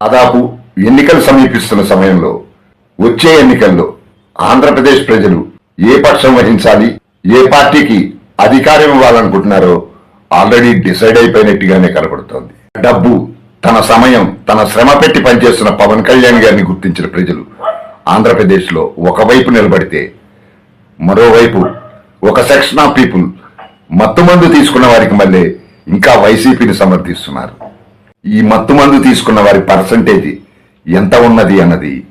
దాదాపు ఎన్నికలు సమీపిస్తున్న సమయంలో వచ్చే ఎన్నికల్లో ఆంధ్రప్రదేశ్ ప్రజలు ఏ పక్షం వహించాలి ఏ పార్టీకి అధికారం ఇవ్వాలనుకుంటున్నారో ఆల్రెడీ డిసైడ్ అయిపోయినట్టుగానే కనబడుతోంది. డబ్బు తన సమయం తన శ్రమ పెట్టి పనిచేస్తున్న పవన్ కళ్యాణ్ గారిని గుర్తించిన ప్రజలు ఆంధ్రప్రదేశ్లో ఒకవైపు నిలబడితే మరోవైపు ఒక సెక్షన్ ఆఫ్ పీపుల్ మత్తుమందు తీసుకున్న వారికి మళ్ళీ ఇంకా వైసీపీని సమర్థిస్తున్నారు. ఈ మత్తుమందు తీసుకున్న వారి పర్సంటేజ్ ఎంత ఉన్నది అన్నది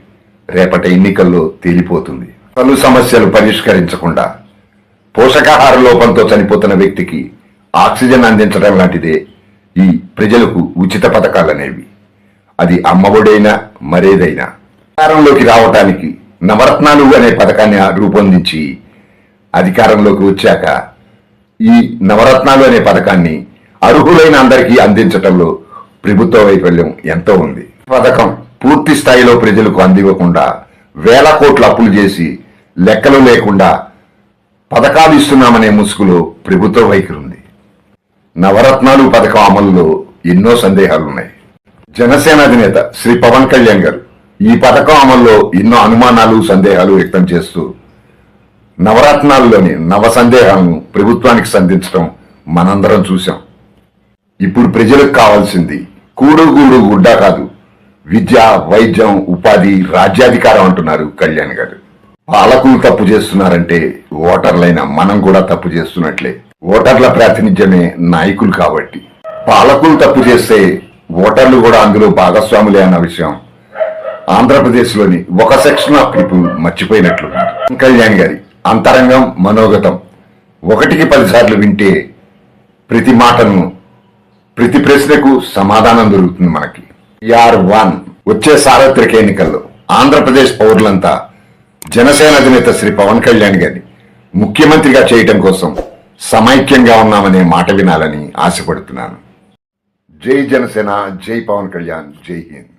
రేపటి ఎన్నికల్లో తేలిపోతుంది. పలు సమస్యలు పరిష్కరించకుండా పోషకాహార లోపంతో చనిపోతున్న వ్యక్తికి ఆక్సిజన్ అందించడం లాంటిదే ఈ ప్రజలకు ఉచిత పథకాలనేవి అది అమ్మఒడైనా మరేదైనా అధికారంలోకి రావటానికి నవరత్నాలు అనే పథకాన్ని రూపొందించి అధికారంలోకి వచ్చాక ఈ నవరత్నాలు అనే పథకాన్ని అర్హులైన అందరికీ అందించటంలో ప్రభుత్వ వైఫల్యం ఎంతో ఉంది. పథకం పూర్తి స్థాయిలో ప్రజలకు అందివ్వకుండా వేల కోట్ల అప్పులు చేసి లెక్కలు లేకుండా పథకాలు ఇస్తున్నామనే ముసుగులో ప్రభుత్వ వైఖరి ఉంది నవరత్నాలు పథకం అమలులో ఎన్నో సందేహాలున్నాయి. జనసేన అధినేత శ్రీ పవన్ కళ్యాణ్ గారు ఈ పథకం అమల్లో ఎన్నో అనుమానాలు సందేహాలు వ్యక్తం చేస్తూ నవరత్నాల్లోని నవ సందేహాలను ప్రభుత్వానికి సంధించడం మనందరం చూశాం. ఇప్పుడు ప్రజలకు కావాల్సింది కూడుగూడు గుడ్డ కాదు. విద్య వైద్యం ఉపాధి రాజ్యాధికారం అంటున్నారు కళ్యాణ్ గారు. పాలకులు తప్పు చేస్తున్నారంటే ఓటర్లైన మనం కూడా తప్పు చేస్తున్నట్లే. ఓటర్ల ప్రాతినిధ్యమే నాయకులు కాబట్టి. పాలకులు తప్పు చేస్తే ఓటర్లు కూడా అందులో భాగస్వాములే అన్న విషయం ఆంధ్రప్రదేశ్లోని ఒక సెక్షన్ ఆఫ్ పీపుల్ మర్చిపోయినట్లున్నారు. కళ్యాణ్ గారి అంతరంగం మనోగతం. ఒకటికి పదిసార్లు వింటే ప్రతి మాటను ప్రతి ప్రశ్నకు సమాధానం దొరుకుతుంది మనకి. ఆర్ వన్ వచ్చే సార్వత్రిక ఎన్నికల్లో ఆంధ్రప్రదేశ్ పౌరులంతా జనసేన అధినేత శ్రీ పవన్ కళ్యాణ్ గారిని ముఖ్యమంత్రిగా చేయటం కోసం సమైక్యంగా ఉన్నామనే మాట వినాలని ఆశపడుతున్నాను. జై జనసేన జై పవన్ కళ్యాణ్ జై హింద్.